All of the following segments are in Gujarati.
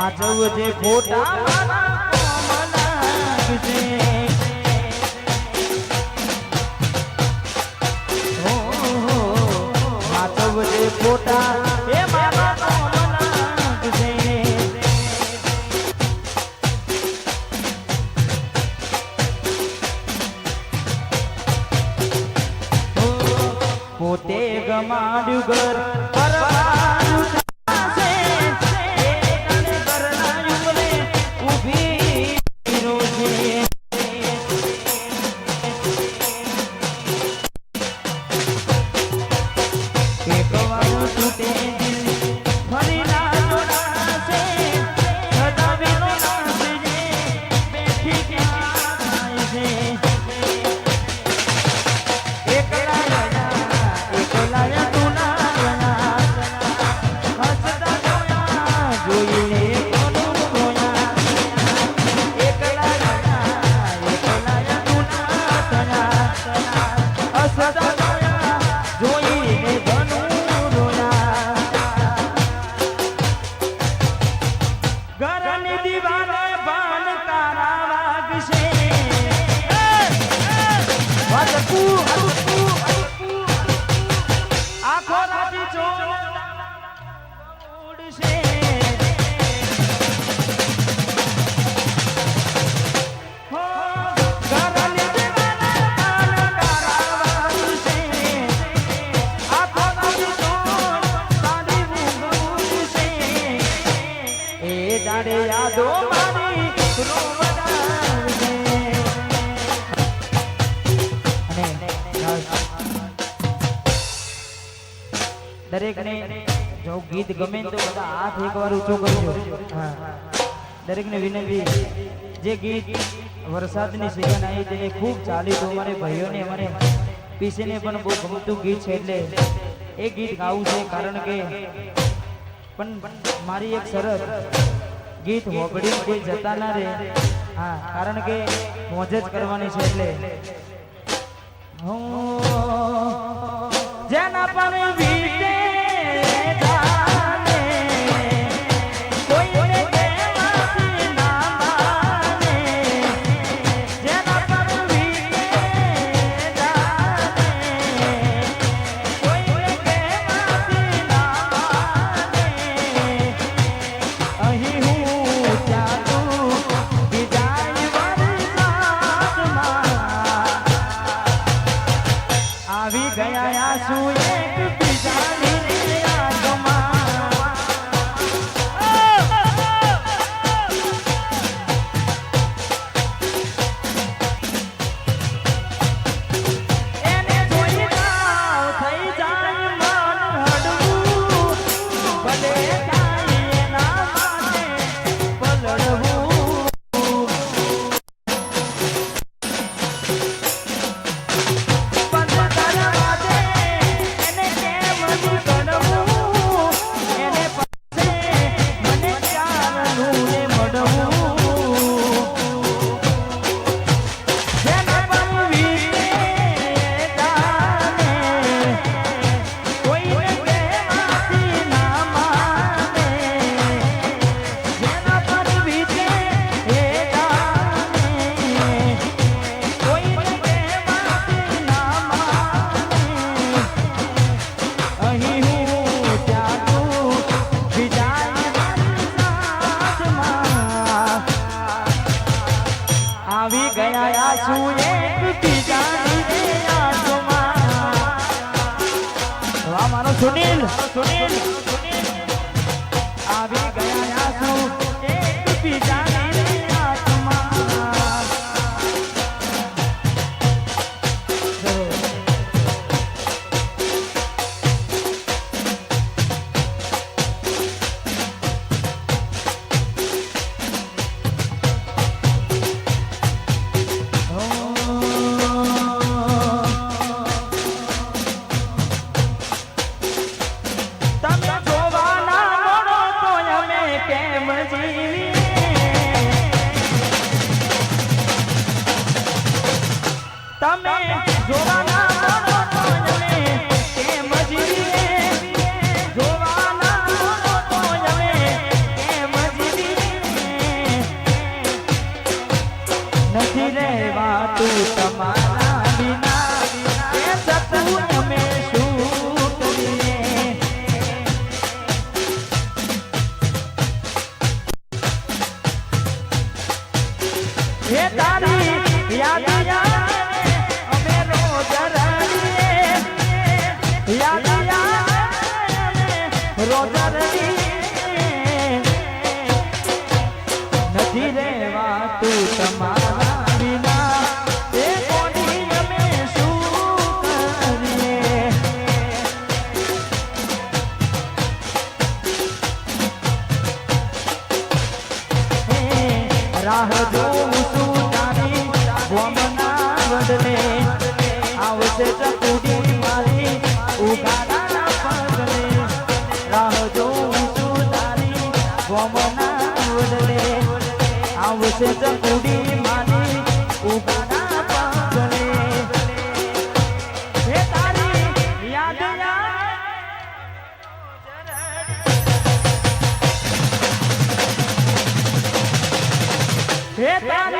હાચવજે ખોટા ગીત ગમે તો બધા હાથ એકવાર ઊંચો કરજો દરેકને વિનંતી, જે ગીત વરસાદની સિઝન આવી તેને ખૂબ ચાલ્યું તો અમારે ભાઈઓને, અમારે પીસીને પણ બહુ ગમતું ગીત છે એટલે એ ગીત ગાવું છે કારણ કે પણ મારી એક શરત ગીત હોબડી કોઈ જતા ના રહે. હા, કારણ કે મોજ જ કરવાની છે એટલે. હું જેના પર સુનિલ. આવશે ચકુડી માની ઉગાડા પાસને હે તારી યાદ યાદ હે તારી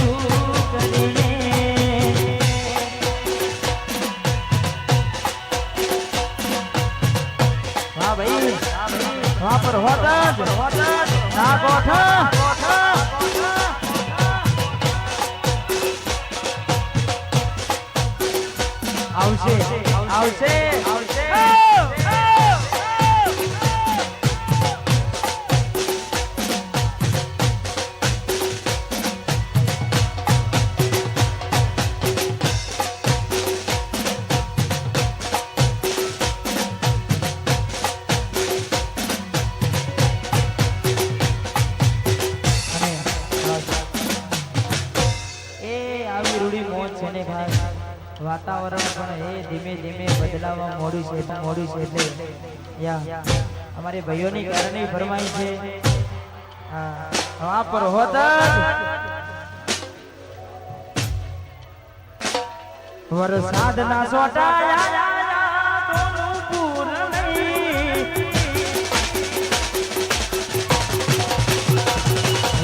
આવશે આવશે. મોડું છે એટલે યા, અમારે ભાઈઓની કારણે ફરમાઈ છે. હા પર હોત વરસાદ ના સોટાયા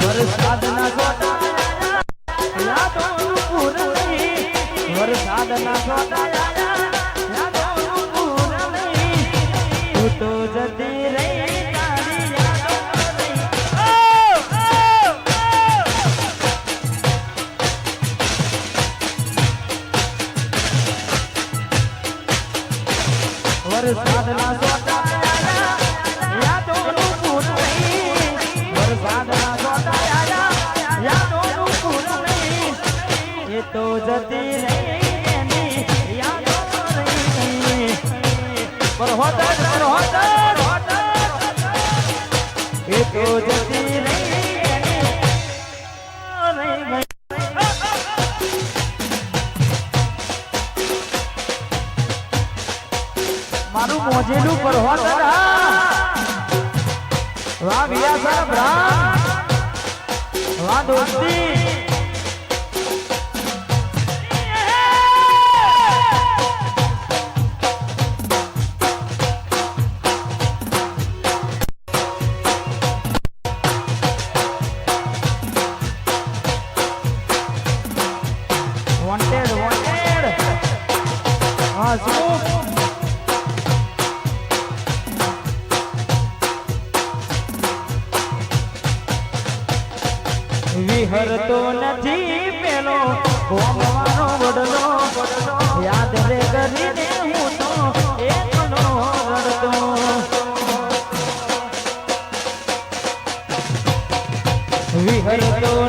વરસાદ ના સોટાયા વરસાદ ના સોટાયા તો જતી રહી પર હોતા પર એ તો જતી રામ રામ વાદોસ્તી વિહરતો નથી પેલો. ભોગવાનો વડલો. યાદ રે કરીને હું તો એકલો વડતો વિહરતો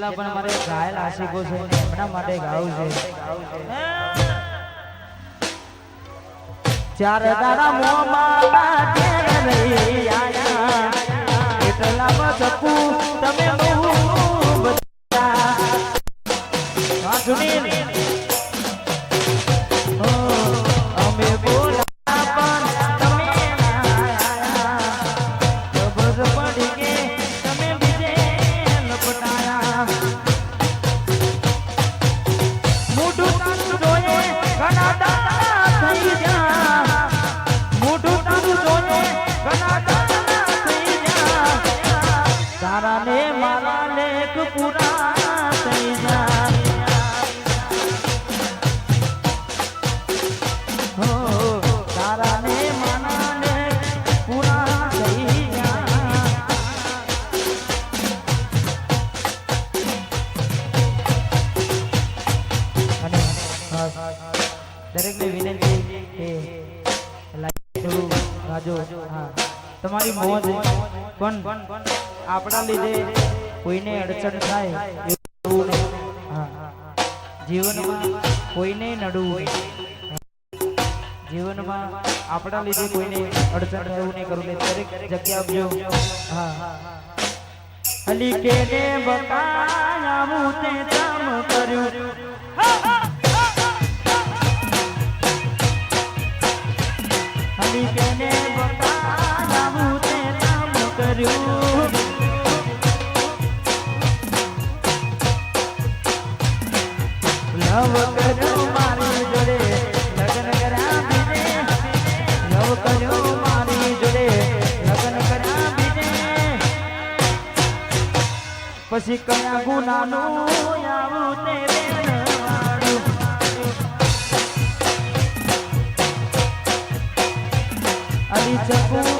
જેટલા પણ મારે ઘાયલ આશિકો છે, એમના માટે ગાવું છે. ચાર દાડા મોમાં તમે બહુ બધા. હા તમારી મોજ પણ આપણા લીધે કોઈને અડચણ થાય એવું જીવનમાં કોઈને નડવું હોય જીવનમાં આપણા લીધે કોઈને અડચણ થાય નહીં કરવું દરેક જગ્યા આપજો હા. હલી કેને બતાયા હું તે પછી કયા ગુનાનું? આવું તે અલી જગું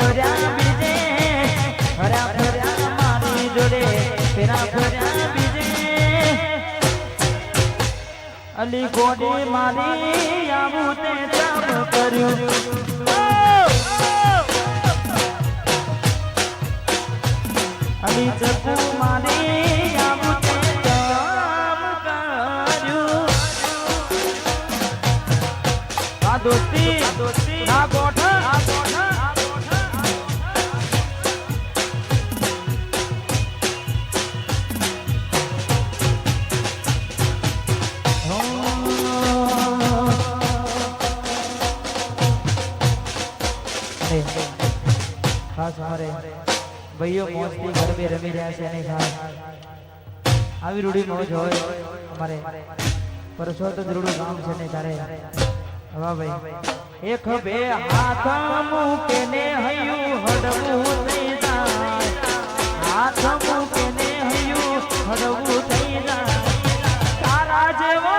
અલી ગોડી મારી આવું તે તપ કર્યું. અલી જપુ મારી અમારે ખાસ અમારે ભાઈઓ મોજથી ગરબે રમી રહ્યા છે એની ખાસ આવી રૂડી મોજ હોય અમારે. પરસોત્તમ રૂડું ગામ છે ને ત્યારે હવા ભાઈ. એક બે હાથ મૂકે ને હડવું થઈ જાય. હાથ મૂકે ને હડવું થઈ જાય. તારા જેવો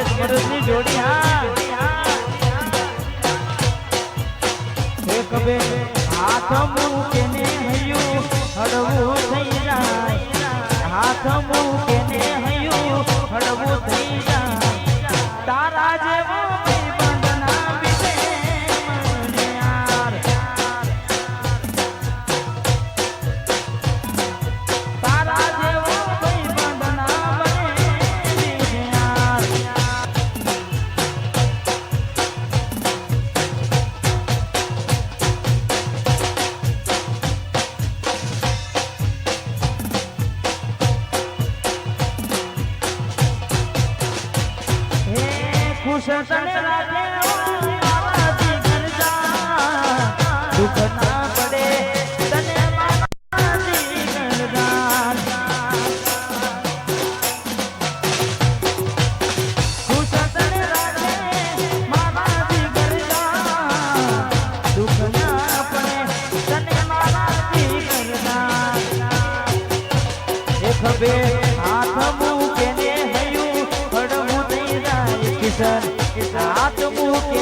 મુકેશ ભરૂચની જોડી હા. એક હાથ મૂકે હૈયું હળવું થઈ જાય. હાથ મૂકે એક બે હાથ મૂકે ને હૈયું હડવું થઈ જાય કિશન. હાથ મૂકે